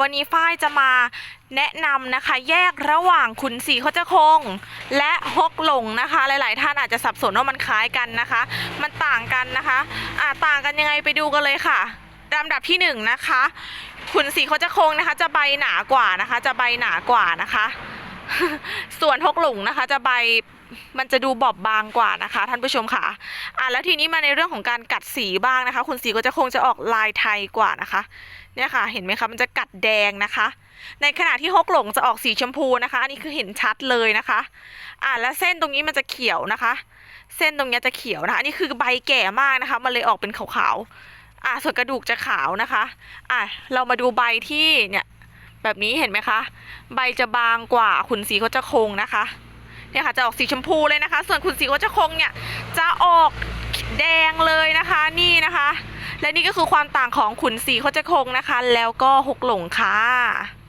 วันนี้ฝ้ายจะมาแนะนำนะคะ แยกระหว่างขุนศรีโคจคง และฮกหลงนะคะ หลาย ๆ ท่านอาจจะสับสนว่ามันคล้ายกันนะคะ มันต่างกันนะคะอ่าต่างกันยังไงไปดูกันเลยค่ะลำดับที่หนึ่งนะคะขุนศรีโคจคงนะคะ จะใบหนากว่านะคะ จะใบหนากว่านะคะ ส่วนฮกหลงนะคะ จะใบ มันจะดูบอบบางกว่านะคะ ท่านผู้ชมค่ะอะแล้วทีนี้มาในเรื่องของการกัดสีบ้างนะคะ คุณสีก็จะคงจะออกลายไทยกว่านะคะ เนี่ยค่ะ เห็นไหมคะมันจะกัดแดงนะคะ ในขณะที่ฮกหลงจะออกสีชมพูนะคะ อันนี้คือเห็นชัดเลยนะคะอะแล้วเส้นตรงนี้มันจะเขียวนะคะ เส้นตรงนี้จะเขียวนะคะอันนี้คือใบแก่มากนะคะ มันเลยออกเป็นขาวๆอะส่วนกระดูกจะขาวนะคะอะเรามาดูใบที่เนี่ยแบบนี้เห็นไหมคะ ใบจะบางกว่าขุนสีเขาจะคงนะคะ เนี่ยค่ะจะออกสีชมพูเลยนะคะ ส่วนคุณสีเขาจะคงเนี่ยจะออกแดงเลยนะคะนี่นะคะ และนี่ก็คือความต่างของขุนสีโคจะคงนะคะ แล้วก็หกหลงค่ะ